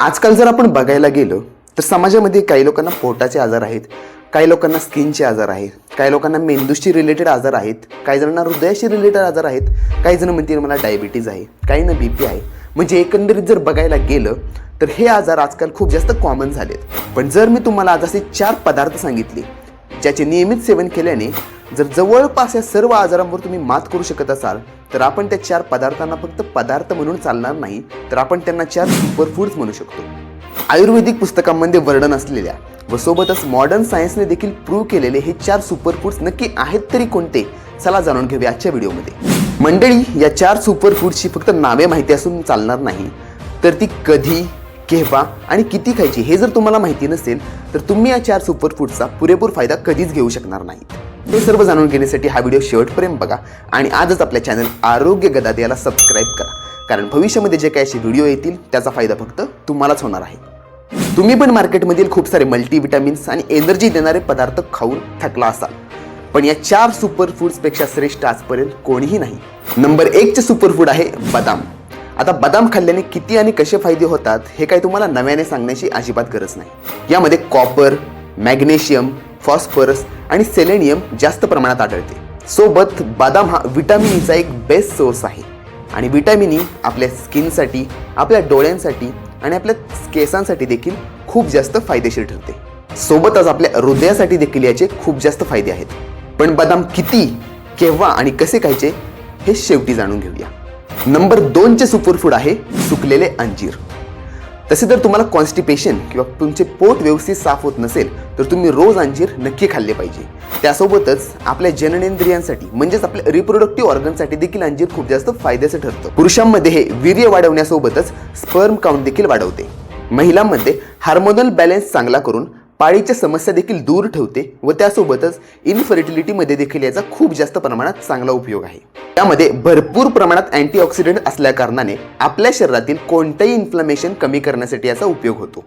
आजकाल जर आपण बघायला गेलो तर समाजामध्ये काही लोकांना पोटाचे आजार आहेत काही लोकांना स्किनचे आजार आहेत काही लोकांना मेंदूशी रिलेटेड आजार आहेत काही जणांना हृदयाशी रिलेटेड आजार आहेत काही जण म्हणतील मला डायबिटीज आहे काही ना बी पी आहे. म्हणजे एकंदरीत जर बघायला गेलं तर हे आजार आजकाल खूप जास्त कॉमन झालेत. पण जर मी तुम्हाला आज असे चार पदार्थ सांगितले ज्याचे नियमित सेवन केल्याने जर जवळपास या सर्व आजारांवर तुम्ही मात करू शकत असाल तर आपण त्या चार पदार्थांना फक्त पदार्थ म्हणून चालणार नाही तर आपण त्यांना चार सुपरफूड्स म्हणू शकतो. आयुर्वेदिक पुस्तकांमध्ये वर्णन असलेल्या व सोबतच मॉडर्न सायन्सने देखील प्रूव्ह केलेले हे चार सुपरफूड्स नक्की आहेत तरी कोणते? चला जाणून घेऊया आजच्या व्हिडिओमध्ये. मंडळी या चार सुपरफूड्सची फक्त नावे माहिती असून चालणार नाही तर ती कधी केव्हा आणि किती खायची हे जर तुम्हाला माहिती नसेल तर तुम्ही या चार सुपर फूडचा पुरेपूर फायदा कधीच घेऊ शकणार नाहीत. हे सर्व जाणून घेण्यासाठी हा व्हिडिओ शेवटपर्यंत बघा आणि आजच आपल्या चॅनल आरोग्य गदाद याला सबस्क्राईब करा. कारण भविष्यामध्ये जे काही असे व्हिडिओ येतील त्याचा फायदा फक्त तुम्हालाच होणार आहे. तुम्ही पण मार्केटमधील खूप सारे मल्टीविटॅमिन्स आणि एनर्जी देणारे पदार्थ खाऊन थकला असाल. पण या चार सुपर फूड्सपेक्षा श्रेष्ठ आजपर्यंत कोणीही नाही. नंबर एकचे सुपर फूड आहे बदाम. आता बदाम खाल्ल्याने किती आणि कसे फायदे होतात हे काही तुम्हाला नव्याने सांगण्याची अजिबात गरज नाही. यामध्ये कॉपर मॅग्नेशियम फॉस्फरस आणि सेलेनियम जास्त प्रमाणात आढळते. सोबत बदाम हा विटॅमिन ईचा e एक बेस्ट सोर्स आहे. आणि विटॅमिन ई e आपल्या स्किनसाठी आपल्या डोळ्यांसाठी आणि आपल्या केसांसाठी देखील खूप जास्त फायदेशीर ठरते. सोबतच आपल्या हृदयासाठी देखील याचे खूप जास्त फायदे आहेत. पण बदाम किती केव्हा आणि कसे खायचे हे शेवटी जाणून घेऊया. नंबर दोनचे सुपरफूड आहे सुकलेले अंजीर. तसे जर तुम्हाला कॉन्स्टिपेशन किंवा तुमचे पोट व्यवस्थित साफ होत नसेल तर तुम्ही रोज अंजीर नक्की खाल्ले पाहिजे. त्यासोबतच आपल्या जननेंद्रियांसाठी म्हणजेच आपल्या रिप्रोडक्टिव्ह ऑर्गनसाठी देखील अंजीर खूप जास्त फायद्याचं ठरतं. पुरुषांमध्ये हे वीर्य वाढवण्यासोबतच स्पर्म काउंट देखील वाढवते. महिलांमध्ये हार्मोनल बॅलन्स चांगला करून पाळीच्या समस्या देखील दूर ठेवते व त्यासोबतच इनफर्टिलिटीमध्ये देखील याचा खूप जास्त प्रमाणात चांगला उपयोग आहे. त्यामध्ये भरपूर प्रमाणात अँटीऑक्सिडंट असल्या कारणाने आपल्या शरीरातील कोणतंही इन्फ्लमेशन कमी करण्यासाठी याचा उपयोग होतो.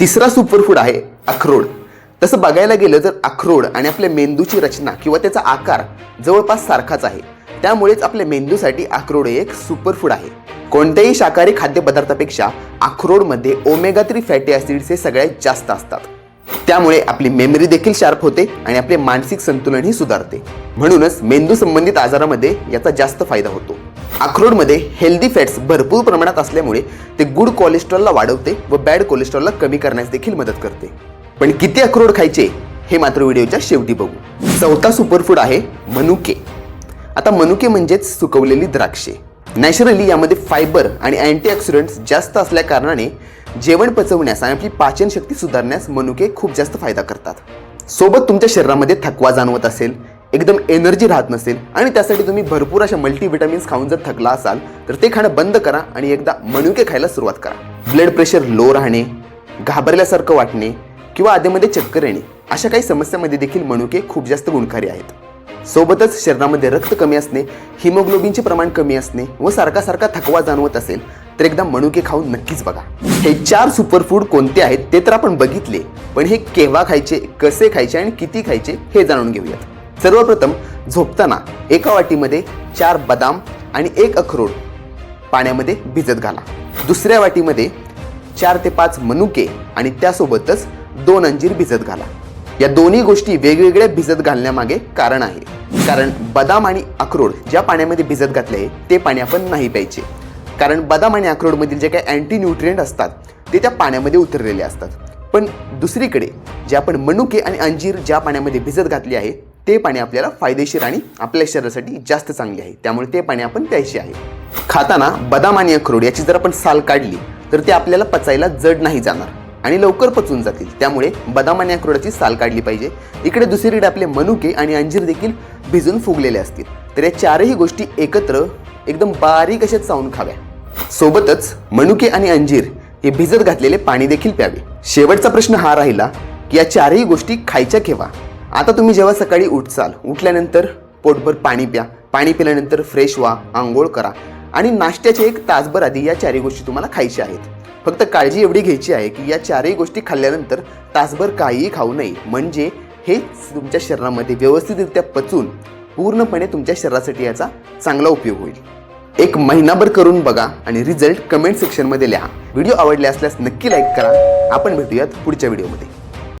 तिसरा सुपरफूड आहे अक्रोड तसं बघायला गेलं तर अक्रोड आणि आपल्या मेंदूची रचना किंवा त्याचा आकार जवळपास सारखाच आहे. त्यामुळेच आपल्या मेंदूसाठी अक्रोड हे एक सुपरफूड आहे. कोणत्याही शाकाहारी खाद्यपदार्थापेक्षा अक्रोडमध्ये ओमेगा थ्री फॅटी ॲसिड्स हे सगळ्यात जास्त असतात. त्यामुळे आपली मेमरी देखील शार्प होते आणि आपले मानसिक संतुलनही सुधारते. म्हणूनच मेंदू संबंधित आजारामध्ये याचा जास्त फायदा होतो. अक्रोडमध्ये हेल्दी फॅट्स भरपूर प्रमाणात असल्यामुळे ते गुड कोलेस्ट्रॉलला वाढवते व बॅड कोलेस्ट्रॉलला कमी करण्यास देखील मदत करते. पण किती अक्रोड खायचे हे मात्र व्हिडिओच्या शेवटी बघू. चौथा सुपरफूड आहे मनुके. आता मनुके म्हणजेच सुकवलेली द्राक्षे. नॅचरली यामध्ये फायबर आणि अँटीऑक्सिडंट्स जास्त असल्या कारणाने जेवण पचवण्यास आणि आपली पाचनशक्ती सुधारण्यास मनुके खूप जास्त फायदा करतात. सोबत तुमच्या शरीरामध्ये थकवा जाणवत असेल एकदम एनर्जी राहत नसेल आणि त्यासाठी तुम्ही भरपूर अशा मल्टीव्हिटॅमिन्स खाऊन जर थकला असाल तर ते खाणं बंद करा आणि एकदा मनुके खायला सुरुवात करा. ब्लड प्रेशर लो राहणे घाबरल्यासारखं वाटणे किंवा आधीमध्ये चक्कर येणे अशा काही समस्यांमध्ये देखील मनुके खूप जास्त गुणकारी आहेत. सोबतच शरीरामध्ये रक्त कमी असणे हिमोग्लोबिनचे प्रमाण कमी असणे व सारखा सारखा थकवा जाणवत असेल तर एकदा मनुके खाऊन नक्कीच बघा. हे चार सुपरफूड कोणते आहेत ते तर आपण बघितले पण हे केव्हा खायचे कसे खायचे आणि किती खायचे हे जाणून घेऊयात. सर्वप्रथम झोपताना एका वाटीमध्ये चार बदाम आणि एक अखरोड पाण्यामध्ये भिजत घाला. दुसऱ्या वाटीमध्ये चार ते पाच मनुके आणि त्यासोबतच दोन अंजीर भिजत घाला. या दोन्ही गोष्टी वेगवेगळ्या भिजत घालण्यामागे कारण आहे. कारण बदाम आणि अक्रोड ज्या पाण्यामध्ये भिजत घातले आहे ते पाणी आपण नाही प्यायचे. कारण बदाम आणि अक्रोडमधील जे काही अँटी न्यूट्रियंट असतात ते त्या पाण्यामध्ये उतरलेले असतात. पण दुसरीकडे जे आपण मनुके आणि अंजीर ज्या पाण्यामध्ये भिजत घातले आहे ते पाणी आपल्याला फायदेशीर आणि आपल्या शरीरासाठी जास्त चांगले आहे. त्यामुळे ते पाणी आपण प्यायचे आहे. खाताना बदाम आणि अक्रोड याची जर आपण साल काढली तर ते आपल्याला पचायला जड नाही जाणार. आणि लवकर पचून जातील. त्यामुळे बदाम आणि अक्रोडाची साल काढली पाहिजे. इकडे दुसरीकडे आपले मनुके आणि अंजीर देखील भिजून फुगलेले असतील. तर या चारही गोष्टी एकत्र एकदम बारीक अशा चावून खाव्या. सोबतच मनुके आणि अंजीर हे भिजत घातलेले पाणी देखील प्यावे. शेवटचा प्रश्न हा राहिला की या चारही गोष्टी खायच्या केव्हा? आता तुम्ही जेव्हा सकाळी उठचाल उठल्यानंतर पोटभर पाणी प्या. पाणी पिल्यानंतर फ्रेश व्हा आंघोळ करा. आणि नाश्त्याचे एक तासभर आधी या चारही गोष्टी तुम्हाला खायच्या आहेत. फक्त काळजी एवढी घ्यायची आहे की या चारही गोष्टी खाल्ल्यानंतर तासभर काहीही खाऊ नये. म्हणजे हे तुमच्या शरीरामध्ये व्यवस्थितरित्या पचून पूर्णपणे तुमच्या शरीरासाठी याचा चांगला उपयोग होईल. एक महिनाभर करून बघा आणि रिझल्ट कमेंट सेक्शनमध्ये लिहा. व्हिडिओ आवडले असल्यास नक्की लाईक करा. आपण भेटूयात पुढच्या व्हिडिओमध्ये